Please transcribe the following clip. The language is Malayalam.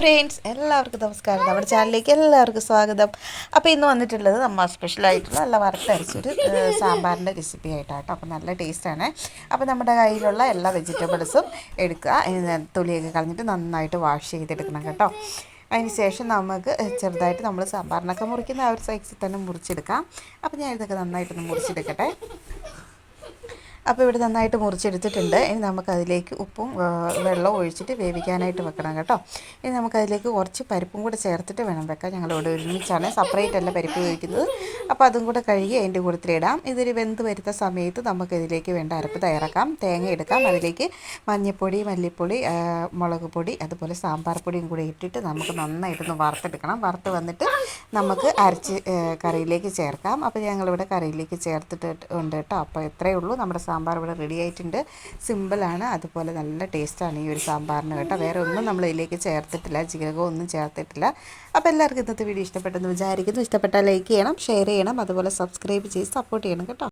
ഫ്രണ്ട്സ് എല്ലാവർക്കും നമസ്കാരം. നമ്മുടെ ചാനലിലേക്ക് എല്ലാവർക്കും സ്വാഗതം. അപ്പോൾ ഇന്ന് വന്നിട്ടുള്ളത് നമ്മൾ സ്പെഷ്യലായിട്ടുള്ള നല്ല വറുത്തരച്ചൊരു സാമ്പാറിന്റെ റെസിപ്പി ആയിട്ടാണ് കേട്ടോ അപ്പോൾ നല്ല ടേസ്റ്റാണ് അപ്പോൾ നമ്മുടെ കയ്യിലുള്ള എല്ലാ വെജിറ്റബിൾസും എടുക്കുക. തുളിയൊക്കെ കളഞ്ഞിട്ട് നന്നായിട്ട് വാഷ് ചെയ്തെടുക്കണം കേട്ടോ. ശേഷം നമുക്ക് ചെറുതായിട്ട് നമ്മൾ സാമ്പാറിനൊക്കെ മുറിക്കുന്ന ആ ഒരു സൈസിൽ തന്നെ മുറിച്ചെടുക്കാം. അപ്പോൾ ഞാൻ ഇതൊക്കെ നന്നായിട്ടൊന്ന് മുറിച്ചെടുക്കട്ടെ. അപ്പോൾ ഇവിടെ നന്നായിട്ട് മുറിച്ചെടുത്തിട്ടുണ്ട്. ഇനി നമുക്കതിലേക്ക് ഉപ്പും വെള്ളവും ഒഴിച്ചിട്ട് വേവിക്കാനായിട്ട് വെക്കണം കേട്ടോ. ഇനി നമുക്കതിലേക്ക് കുറച്ച് പരിപ്പും കൂടെ ചേർത്തിട്ട് വേണം വെക്കാൻ. ഞങ്ങളിവിടെ ഒരുമിച്ചാണ് സെപ്പറേറ്റ് അല്ല പരിപ്പ് ഉപയോഗിക്കുന്നത് അപ്പോൾ അതും കൂടെ കഴുകി അതിന്റെ കൂട്ടത്തിലിടാം ഇതൊരു വെന്ത് വരുന്ന സമയത്ത് നമുക്കിതിലേക്ക് വേണ്ട അരപ്പ് തയ്യാറാക്കാം. തേങ്ങ എടുക്കാം. അതിലേക്ക് മഞ്ഞൾപ്പൊടി മല്ലിപ്പൊടി മുളക് പൊടി അതുപോലെ സാമ്പാർ പൊടിയും കൂടെ ഇട്ടിട്ട് നമുക്ക് നന്നായിട്ടൊന്ന് വറുത്തെടുക്കണം. വറുത്ത് വന്നിട്ട് നമുക്ക് അരച്ച് കറിയിലേക്ക് ചേർക്കാം. അപ്പോൾ ഞങ്ങളിവിടെ കറിയിലേക്ക് ചേർത്തിട്ട് ഉണ്ട് കേട്ടോ. അപ്പോൾ എത്രയേ ഉള്ളൂ നമ്മുടെ സാമ്പാർ ഇവിടെ റെഡി ആയിട്ടുണ്ട്. സിമ്പിളാണ് അതുപോലെ നല്ല ടേസ്റ്റാണ് ഈ ഒരു സാമ്പാറിന് കേട്ടോ. വേറെ ഒന്നും നമ്മൾ ഇതിലേക്ക് ചേർത്തിട്ടില്ല. ജീരകവും ഒന്നും ചേർത്തിട്ടില്ല. അപ്പോൾ എല്ലാവർക്കും ഇന്നത്തെ വീഡിയോ ഇഷ്ടപ്പെട്ടെന്ന് വിചാരിക്കുന്നു. ഇഷ്ടപ്പെട്ടാൽ ലൈക്ക് ചെയ്യണം ഷെയർ ചെയ്യണം. അതുപോലെ സബ്സ്ക്രൈബ് ചെയ്ത് സപ്പോർട്ട് ചെയ്യണം കേട്ടോ.